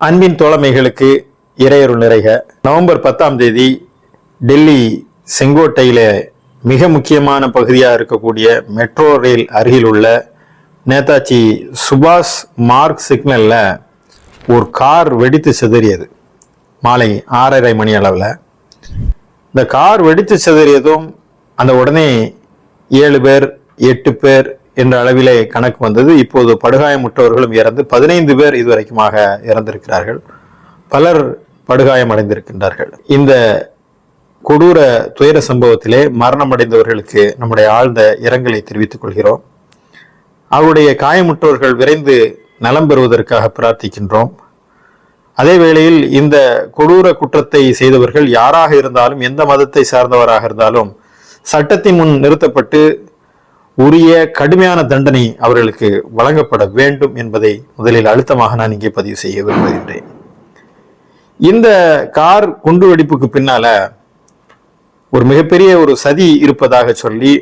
அன்பின் தோழமைகளுக்கு இறையருள் நிறைக. நவம்பர் பத்தாம் தேதி டெல்லி செங்கோட்டையில மிக முக்கியமான பகுதியாக இருக்கக்கூடிய மெட்ரோ ரயில் அருகில் உள்ள நேதாஜி சுபாஷ் மார்க் சிக்னலில் ஒரு கார் வெடித்து சிதறியது. மாலை ஆறரை மணி அளவில். இந்த கார் வெடித்து சிதறியதும் அந்த உடனே ஏழு பேர் எட்டு பேர் என்ற அளவிலே கணக்கு வந்தது. இப்போது படுகாயமுற்றவர்களும் இறந்து பதினைந்து பேர் இதுவரைக்குமாக இறந்திருக்கிறார்கள். பலர் படுகாயம் அடைந்திருக்கின்றார்கள் இந்த கொடூர துயர சம்பவத்திலே மரணமடைந்தவர்களுக்கு நம்முடைய ஆழ்ந்த இரங்கலை தெரிவித்துக் கொள்கிறோம். அவருடைய காயமுற்றவர்கள் விரைந்து நலம் பெறுவதற்காக பிரார்த்திக்கின்றோம். அதே வேளையில் இந்த கொடூர குற்றத்தை செய்தவர்கள் யாராக இருந்தாலும் எந்த மதத்தை சார்ந்தவராக இருந்தாலும் சட்டத்தின் முன் நிறுத்தப்பட்டு உரிய கடுமையான தண்டனை அவர்களுக்கு வழங்கப்பட வேண்டும் என்பதை முதலில் அழுத்தமாக நான் இங்கே பதிவு செய்ய விரும்புகின்றேன். இந்த கார் குண்டுவெடிப்புக்கு பின்னால ஒரு மிகப்பெரிய ஒரு சதி இருப்பதாக சொல்லி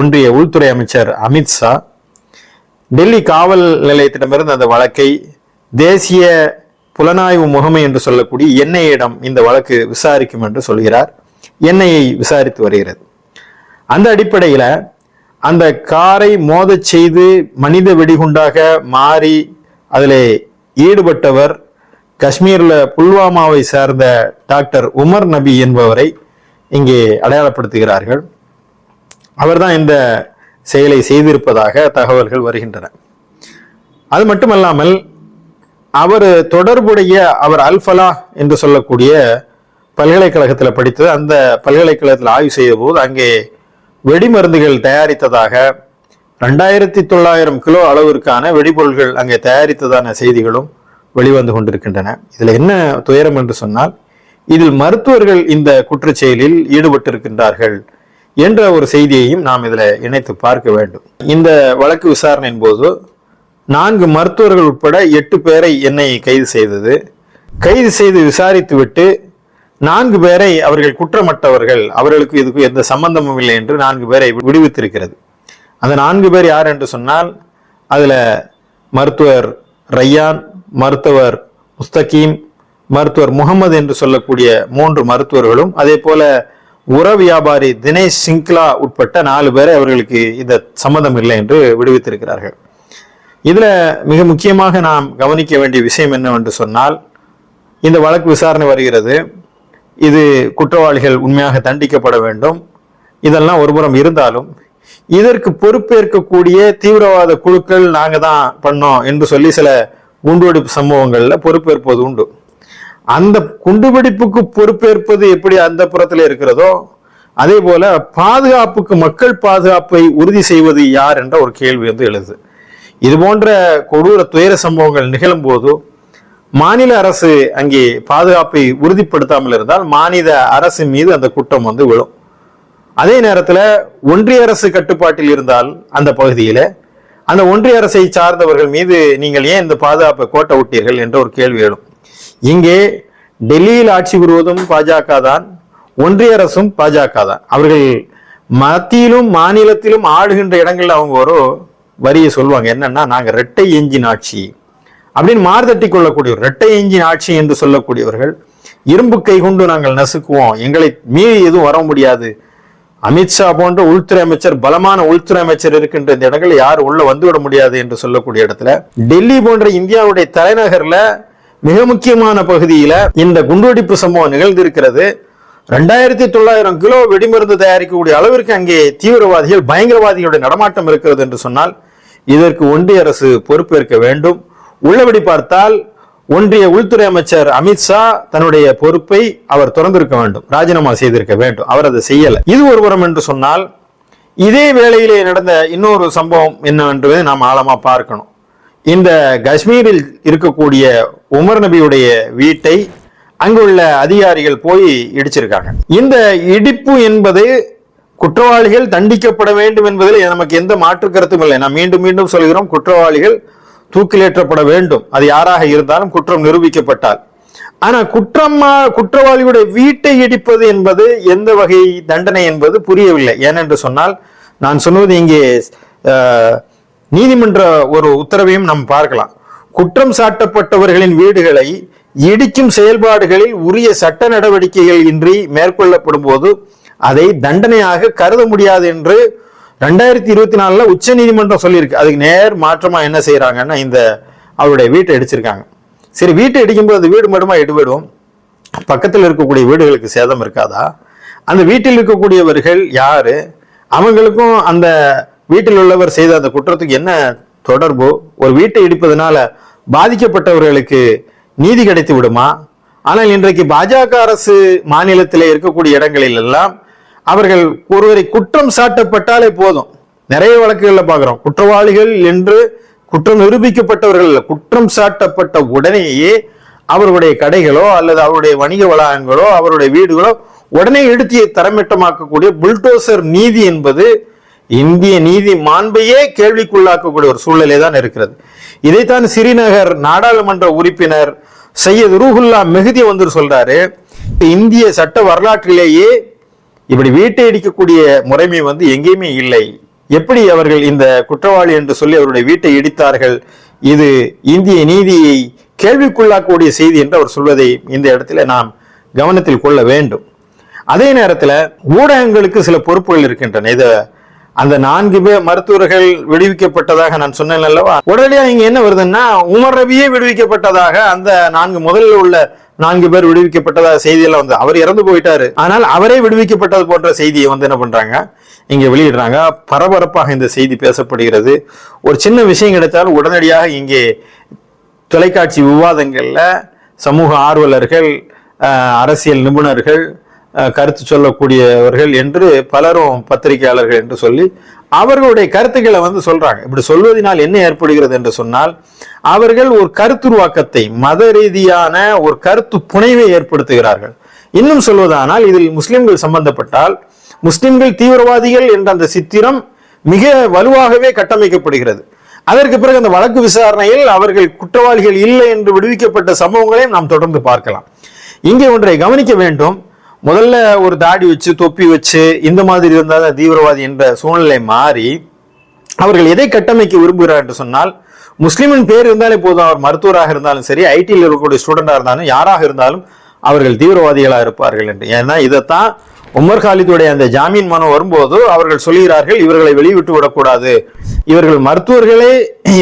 ஒன்றிய உள்துறை அமைச்சர் அமித்ஷா டெல்லி காவல் நிலையத்திடமிருந்து அந்த வழக்கை தேசிய புலனாய்வு முகமை என்று சொல்லக்கூடிய என்ஐயிடம் இந்த வழக்கு விசாரிக்கும் என்று சொல்கிறார். என்ஐஏ விசாரித்து வருகிறது. அந்த அடிப்படையில் அந்த காரை மோதச் செய்து மனித வெடிகுண்டாக மாறி அதில் ஈடுபட்டவர் காஷ்மீரில் புல்வாமாவை சார்ந்த டாக்டர் உமர் நபி என்பவரை இங்கே அடையாளப்படுத்துகிறார்கள். அவர்தான் இந்த செயலை செய்திருப்பதாக தகவல்கள் வருகின்றன. அது மட்டுமல்லாமல் அவர் தொடர்புடைய அவர் அல்ஃபலா என்று சொல்லக்கூடிய பல்கலைக்கழகத்தில் படித்தது அந்த பல்கலைக்கழகத்தில் ஆய்வு செய்த போது அங்கே வெடிமருந்துகள் தயாரித்ததாக ரெண்டாயிரத்தி தொள்ளாயிரம் கிலோ அளவிற்கான வெடிபொருள்கள் அங்கே தயாரித்ததான செய்திகளும் வெளிவந்து கொண்டிருக்கின்றன. இதில் என்ன துயரம் என்று சொன்னால் இதில் மருத்துவர்கள் இந்த குற்றச்செயலில் ஈடுபட்டிருக்கின்றார்கள் என்ற ஒரு செய்தியையும் நாம் இதில் இணைத்து பார்க்க வேண்டும். இந்த வழக்கு விசாரணையின் போது நான்கு மருத்துவர்கள் உட்பட எட்டு பேரை என்னை கைது செய்தது. கைது செய்து விசாரித்துவிட்டு நான்கு பேரை அவர்கள் குற்றமற்றவர்கள். அவர்களுக்கு இதுக்கு எந்த சம்பந்தமும் இல்லை என்று நான்கு பேரை விடுவித்திருக்கிறது. அந்த நான்கு பேர் யார் என்று சொன்னால் அதில் மருத்துவர் ரையான் மருத்துவர் முஸ்தகீம் மருத்துவர் முகமது என்று சொல்லக்கூடிய மூன்று மருத்துவர்களும் அதே போல உர வியாபாரி தினேஷ் சிங்க்லா உட்பட்ட நாலு பேரை அவர்களுக்கு இந்த சம்மதம் இல்லை என்று விடுவித்திருக்கிறார்கள். இதில் மிக முக்கியமாக நாம் கவனிக்க வேண்டிய விஷயம் என்னவென்று சொன்னால் இந்த வழக்கு விசாரணை வருகிறது. இது குற்றவாளிகள் உண்மையாக தண்டிக்கப்பட வேண்டும். இதெல்லாம் ஒருபுறம் இருந்தாலும் இதற்கு பொறுப்பேற்கக்கூடிய தீவிரவாத குழுக்கள் நாங்கள் தான் பண்ணோம் என்று சொல்லி சில குண்டுவெடிப்பு சம்பவங்களில் பொறுப்பேற்பது உண்டு. அந்த குண்டுவெடிப்புக்கு பொறுப்பேற்பது எப்படி அந்த புறத்தில் இருக்கிறதோ அதே போல பாதுகாப்புக்கு மக்கள் பாதுகாப்பை உறுதி செய்வது யார் என்ற ஒரு கேள்வி வந்து எழுது. இது போன்ற கொடூர துயர சம்பவங்கள் நிகழும் போது மாநில அரசு அங்கே பாதுகாப்பை உறுதிப்படுத்தாமல் இருந்தால் மாநில அரசு மீது அந்த குற்றம் வந்து விழும். அதே நேரத்தில் ஒன்றிய அரசு கட்டுப்பாட்டில் இருந்தால் அந்த பகுதியில் அந்த ஒன்றிய அரசை சார்ந்தவர்கள் மீது நீங்கள் ஏன் இந்த பாதுகாப்பை கோட்டை விட்டீர்கள் என்ற ஒரு கேள்வி எழும். இங்கே டெல்லியில் ஆட்சி புரிவதும் பாஜக தான் ஒன்றிய அரசும் பாஜக தான். அவர்கள் மத்தியிலும் மாநிலத்திலும் ஆளுகின்ற இடங்கள்ல அவங்க ஒரு வரியை சொல்லுவாங்க. என்னன்னா நாங்கள் ரெட்டை எஞ்சின் ஆட்சி. அப்படின்னு மார்தட்டி கொள்ளக்கூடியவர் இரட்டை எஞ்சின் ஆட்சி என்று சொல்லக்கூடியவர்கள் இரும்பு கை கொண்டு நாங்கள் நசுக்குவோம் எங்களை மீறி எதுவும் வர முடியாது. அமித்ஷா போன்ற உள்துறை அமைச்சர் பலமான உள்துறை அமைச்சர் இருக்கின்ற இந்த இடங்களில் யார் உள்ள வந்துவிட முடியாது என்று சொல்லக்கூடிய இடத்துல டெல்லி போன்ற இந்தியாவுடைய தலைநகர்ல மிக முக்கியமான பகுதியில இந்த குண்டுவெடிப்பு சம்பவம் நிகழ்ந்திருக்கிறது. ரெண்டாயிரத்தி தொள்ளாயிரம் கிலோ வெடிமருந்து தயாரிக்கக்கூடிய அளவிற்கு அங்கே தீவிரவாதிகள் பயங்கரவாதிகளுடைய நடமாட்டம் இருக்கிறது என்று சொன்னால் இதற்கு ஒன்றிய அரசு பொறுப்பேற்க வேண்டும். உள்ளபடி பார்த்தால் ஒன்றிய உள்துறை அமைச்சர் அமித்ஷா தன்னுடைய பொறுப்பை அவர் திறந்திருக்க வேண்டும் ராஜினாமா செய்திருக்க வேண்டும். அவர் அதை செய்யல. இது ஒருபுறம் என்று சொன்னால் இதே வேளையிலே நடந்த இன்னொரு சம்பவம் என்னவென்று நாம் ஆழமா பார்க்கணும். இந்த காஷ்மீரில் இருக்கக்கூடிய உமர் நபியுடைய வீட்டை அங்குள்ள அதிகாரிகள் போய் இடிச்சிருக்காங்க. இந்த இடிப்பு என்பது குற்றவாளிகள் தண்டிக்கப்பட வேண்டும் என்பதில் நமக்கு எந்த மாற்று கருத்தும் இல்லை. நான் மீண்டும் மீண்டும் சொல்கிறோம் குற்றவாளிகள் தூக்கிலேற்றப்பட வேண்டும். அது யாராக இருந்தாலும் குற்றம் நிரூபிக்கப்பட்டால். ஆனா குற்றமா குற்றவாளியுடைய வீட்டை இடிப்பது என்பது எந்த வகை தண்டனை என்பது புரியவில்லை. ஏனென்று சொன்னால் நான் சொன்னது இங்கே நீதிமன்ற ஒரு உத்தரவையும் நாம் பார்க்கலாம். குற்றம் சாட்டப்பட்டவர்களின் வீடுகளை இடிக்கும் செயல்பாடுகளில் உரிய சட்ட நடவடிக்கைகள் இன்றி மேற்கொள்ளப்படும் போது அதை தண்டனையாக கருத முடியாது என்று ரெண்டாயிரத்தி இருபத்தி நாலில் உச்ச நீதிமன்றம் சொல்லியிருக்கு. அதுக்கு நேர் மாற்றமாக என்ன செய்கிறாங்கன்னா இந்த அவருடைய வீட்டை இடிச்சிருக்காங்க. சரி வீட்டை இடிக்கும்போது அந்த வீடு மட்டுமா எடுபடும் பக்கத்தில் இருக்கக்கூடிய வீடுகளுக்கு சேதம் இருக்காதா? அந்த வீட்டில் இருக்கக்கூடியவர்கள் யாரு? அவங்களுக்கும் அந்த வீட்டில் உள்ளவர் செய்த அந்த குற்றத்துக்கு என்ன தொடர்பு? ஒரு வீட்டை இடிப்பதனால பாதிக்கப்பட்டவர்களுக்கு நீதி கிடைத்து விடுமா? ஆனால் இன்றைக்கு பாஜக அரசு மாநிலத்தில் இருக்கக்கூடிய இடங்களில் எல்லாம் அவர்கள் ஒருவரை குற்றம் சாட்டப்பட்டாலே போதும். நிறைய வழக்குகளில் பார்க்குறோம். குற்றவாளிகள் என்று குற்றம் நிரூபிக்கப்பட்டவர்கள் குற்றம் சாட்டப்பட்ட உடனேயே அவருடைய கடைகளோ அல்லது அவருடைய வணிக வளாகங்களோ அவருடைய வீடுகளோ உடனே எடுத்து தரமிட்டமாக்கக்கூடிய புல்டோசர் நீதி என்பது இந்திய நீதி மாண்பையே கேள்விக்குள்ளாக்கக்கூடிய ஒரு சூழ்நிலை தான் இருக்கிறது. இதைத்தான் ஸ்ரீநகர் நாடாளுமன்ற உறுப்பினர் சையத் ரூஹுல்லா மெஹதி வந்து சொல்றாரு. இந்திய சட்ட வரலாற்றிலேயே இப்படி வீட்டை இடிக்கக்கூடிய முறைமை வந்து எங்கேயுமே இல்லை. எப்படி அவர்கள் இந்த குற்றவாளி என்று சொல்லி அவருடைய வீட்டை இடித்தார்கள்? இது இந்திய நீதியை கேள்விக்குள்ளாக்கூடிய செய்தி என்று அவர் சொல்வதை இந்த இடத்துல நாம் கவனத்தில் கொள்ள வேண்டும். அதே நேரத்தில் ஊடகங்களுக்கு சில பொறுப்புகள் இருக்கின்றன. இதை அந்த நான்கு பேர் மருத்துவர்கள் விடுவிக்கப்பட்டதாக நான் சொன்னேன் அல்லவா? உடனடியாக இங்க என்ன வருதுன்னா உமர் ரவியே விடுவிக்கப்பட்டதாக அந்த நான்கு முதலில் உள்ள நான்கு பேர் விடுவிக்கப்பட்டதாக செய்தியெல்லாம் வந்து அவர் இறந்து போயிட்டாரு. ஆனால் அவரே விடுவிக்கப்பட்டது போன்ற செய்தியை வந்து என்ன பண்றாங்க? இங்க வெளியிடுறாங்க. பரபரப்பாக இந்த செய்தி பேசப்படுகிறது. ஒரு சின்ன விஷயம் கிடைத்தால் உடனடியாக இங்கே தொலைக்காட்சி விவாதங்களில் சமூக ஆர்வலர்கள் அரசியல் நிபுணர்கள் கருத்து சொல்லக்கூடியவர்கள் என்று பலரும் பத்திரிகையாளர்கள் என்று சொல்லி அவர்களுடைய கருத்துக்களை வந்து சொல்றாங்க. இப்படி சொல்வதனால் என்ன ஏற்படுகிறது என்று சொன்னால் அவர்கள் ஒரு கருத்துருவாக்கத்தை மத ரீதியான ஒரு கருத்து புனைவை ஏற்படுத்துகிறார்கள். இன்னும் சொல்வதானால் இதில் முஸ்லிம்கள் சம்பந்தப்பட்டால் முஸ்லிம்கள் தீவிரவாதிகள் என்ற அந்த சித்திரம் மிக வலுவாகவே கட்டமைக்கப்படுகிறது. அதற்கு பிறகு அந்த வழக்கு விசாரணையில் அவர்கள் குற்றவாளிகள் இல்லை என்று விடுவிக்கப்பட்ட சம்பவங்களையும் நாம் தொடர்ந்து பார்க்கலாம். இங்கே ஒன்றை கவனிக்க வேண்டும். முதல்ல ஒரு தாடி வச்சு தொப்பி வச்சு இந்த மாதிரி இருந்தால் தான் தீவிரவாதி என்ற சூழ்நிலை மாறி அவர்கள் எதை கட்டமைக்க விரும்புகிறார் என்று சொன்னால் முஸ்லீமின் பேர் இருந்தாலே போதும் அவர் மருத்துவராக இருந்தாலும் சரி ஐடியில் இருக்கக்கூடிய ஸ்டூடெண்டாக இருந்தாலும் யாராக இருந்தாலும் அவர்கள் தீவிரவாதிகளாக இருப்பார்கள் என்று. ஏன்னா இதைத்தான் உமர் காலித்துடைய அந்த ஜாமீன் மனு வரும்போது அவர்கள் சொல்கிறார்கள் இவர்களை வெளிவிட்டு விடக்கூடாது. இவர்கள் மருத்துவர்களே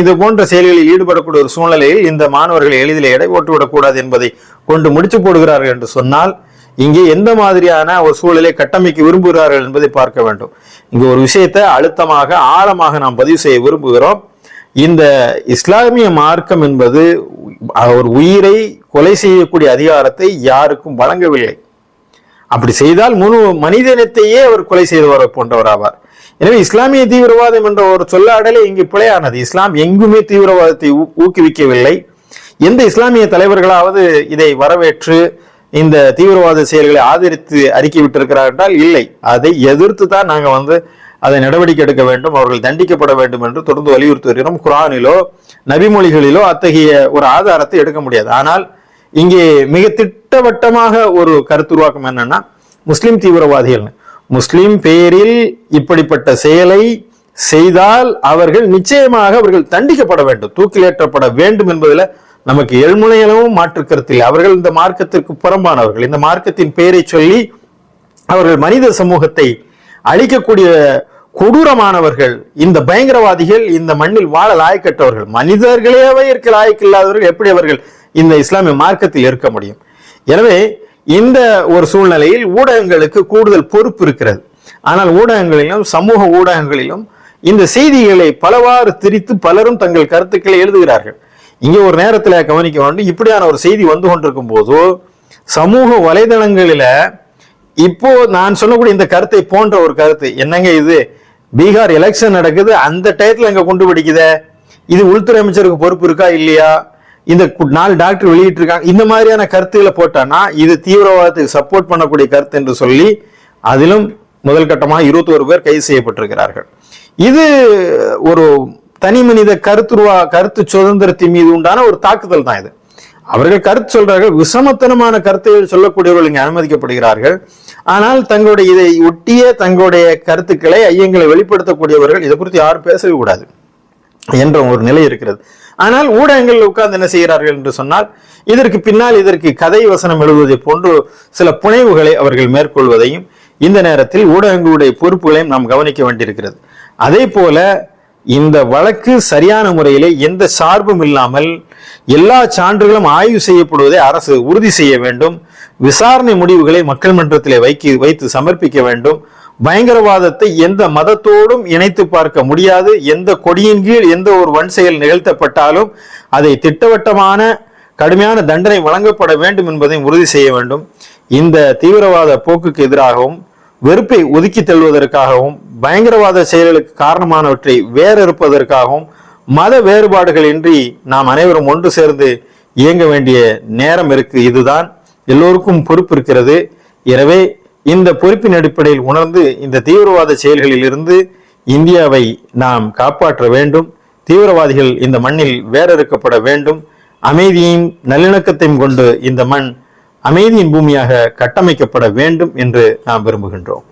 இது போன்ற செயல்களில் ஈடுபடக்கூடிய ஒரு சூழ்நிலையில் இந்த மாணவர்கள் எளிதில் எடை போட்டு விடக்கூடாது என்பதை கொண்டு முடிச்சு போடுகிறார்கள் என்று சொன்னால் இங்கே எந்த மாதிரியான ஒரு சூழலை கட்டமைக்க விரும்புகிறார்கள் என்பதை பார்க்க வேண்டும். இங்கே ஒரு விஷயத்தை அழுத்தமாக ஆழமாக நாம் பதிவு செய்ய விரும்புகிறோம். இந்த இஸ்லாமிய மார்க்கம் என்பது ஒரு உயிரை கொலை செய்யக்கூடிய அதிகாரத்தை யாருக்கும் வழங்கவில்லை. அப்படி செய்தால் முழு மனிதனத்தையே அவர் கொலை செய்தவர் போன்றவர் ஆவார். எனவே இஸ்லாமிய தீவிரவாதம் என்ற ஒரு சொல்லாடலே இங்கு பிழையானது. இஸ்லாம் எங்குமே தீவிரவாதத்தை ஊ- ஊக்குவிக்கவில்லை. எந்த இஸ்லாமிய தலைவர்களாவது இதை வரவேற்று இந்த தீவிரவாத செயல்களை ஆதரித்து அறிக்கை விட்டிருக்கிறார் என்றால் இல்லை. அதை எதிர்த்து தான் நாங்கள் வந்து அதை நடவடிக்கை எடுக்க வேண்டும் அவர்கள் தண்டிக்கப்பட வேண்டும் என்று தொடர்ந்து வலியுறுத்தி வருகிறோம் குரானிலோ நபிமொழிகளிலோ அத்தகைய ஒரு ஆதாரத்தை எடுக்க முடியாது. ஆனால் இங்கே மிக திட்டவட்டமாக ஒரு கருத்துருவாக்கம் என்னன்னா முஸ்லிம் தீவிரவாதிகள். முஸ்லிம் பேரில் இப்படிப்பட்ட செயலை செய்தால் அவர்கள் நிச்சயமாக அவர்கள் தண்டிக்கப்பட வேண்டும் தூக்கிலேற்றப்பட வேண்டும் என்பதில் நமக்கு எழுமுனையளவும் மாற்று கருத்தில் அவர்கள் இந்த மார்க்கத்திற்கு புறம்பானவர்கள். இந்த மார்க்கத்தின் பெயரை சொல்லி அவர்கள் மனித சமூகத்தை அழிக்கக்கூடிய கொடூரமானவர்கள் இந்த பயங்கரவாதிகள் இந்த மண்ணில் வாழ லாயக்கற்றவர்கள் மனிதர்களேவே இருக்க லாயக்கில்லாதவர்கள் எப்படி அவர்கள் இந்த இஸ்லாமிய மார்க்கத்தில் இருக்க முடியும்? எனவே இந்த ஒரு சூழ்நிலையில் ஊடகங்களுக்கு கூடுதல் பொறுப்பு இருக்கிறது. ஆனால் ஊடகங்களிலும் சமூக ஊடகங்களிலும் இந்த செய்திகளை பலவாறு திரித்து பலரும் தங்கள் கருத்துக்களை எழுதுகிறார்கள். இங்கே ஒரு நேரத்தில் கவனிக்க வேண்டும். இப்படியான ஒரு செய்தி வந்து கொண்டிருக்கும் போது சமூக வலைதளங்களில் இப்போ நான் சொல்லக்கூடிய இந்த கருத்தை போன்ற ஒரு கருத்து என்னங்க இது? பீகார் எலெக்ஷன் நடக்குது அந்த டயத்தில் இங்கே கொண்டு பிடிக்குதே இது உள்துறை அமைச்சருக்கு பொறுப்பு இருக்கா இல்லையா? இந்த நாலு டாக்டர் வெளியிட்டிருக்காங்க. இந்த மாதிரியான கருத்துக்களை போட்டானா இது தீவிரவாதத்துக்கு சப்போர்ட் பண்ணக்கூடிய கருத்து என்று சொல்லி அதிலும் முதல் கட்டமாக இருபத்தோரு பேர் கைது செய்யப்பட்டிருக்கிறார்கள். இது ஒரு தனி மனித கருத்துருவா கருத்து சுதந்திரத்தின் மீது உண்டான ஒரு தாக்குதல் தான் இது. அவர்கள் கருத்து சொல்றார்கள் விஷமத்தனமான கருத்துகள் சொல்லக்கூடியவர்கள் இங்கே அனுமதிக்கப்படுகிறார்கள். ஆனால் தங்களுடைய இதை ஒட்டிய தங்களுடைய கருத்துக்களை ஐயங்களை வெளிப்படுத்தக்கூடியவர்கள் இதை குறித்து யாரும் பேசவே கூடாது என்ற ஒரு நிலை இருக்கிறது. ஆனால் ஊடகங்கள் உட்கார்ந்து என்ன செய்கிறார்கள் என்று சொன்னால் இதற்கு பின்னால் இதற்கு கதை வசனம் எழுதுவதை போன்று சில புனைவுகளை அவர்கள் மேற்கொள்வதையும் இந்த நேரத்தில் ஊடகங்களுடைய பொறுப்புகளையும் நாம் கவனிக்க வேண்டியிருக்கிறது. அதே போல இந்த வழக்கு சரியான முறையிலே எந்த சார்பும் இல்லாமல் எல்லா சான்றுகளும் ஆய்வு செய்யப்படுவதை அரசு உறுதி செய்ய வேண்டும். விசாரணை முடிவுகளை மக்கள் மன்றத்திலே வைக்க வைத்து சமர்ப்பிக்க வேண்டும். பயங்கரவாதத்தை எந்த மதத்தோடும் இணைத்து பார்க்க முடியாது. எந்த கொடியின் கீழ் எந்த ஒரு வன் செயல் நிகழ்த்தப்பட்டாலும் அதை திட்டவட்டமான கடுமையான தண்டனை வழங்கப்பட வேண்டும் என்பதை உறுதி செய்ய வேண்டும். இந்த தீவிரவாத போக்குக்கு எதிராகவும் வெறுப்பை ஒதுக்கி தள்ளுவதற்காகவும் பயங்கரவாத செயல்களுக்கு காரணமானவற்றை வேறறுப்பதற்காகவும் மத வேறுபாடுகள் இன்றி நாம் அனைவரும் ஒன்று சேர்ந்து இயங்க வேண்டிய நேரம் இருக்கு இதுதான். எல்லோருக்கும் பொறுப்பு இருக்கிறது. எனவே இந்த பொறுப்பின் அடிப்படையில் உணர்ந்து இந்த தீவிரவாத செயல்களில் இருந்து இந்தியாவை நாம் காப்பாற்ற வேண்டும். தீவிரவாதிகள் இந்த மண்ணில் வேறறுக்கப்பட வேண்டும். அமைதியையும் நல்லிணக்கத்தையும் கொண்டு இந்த மண் அமைதியின் பூமியாக கட்டமைக்கப்பட வேண்டும் என்று நாம் விரும்புகின்றோம்.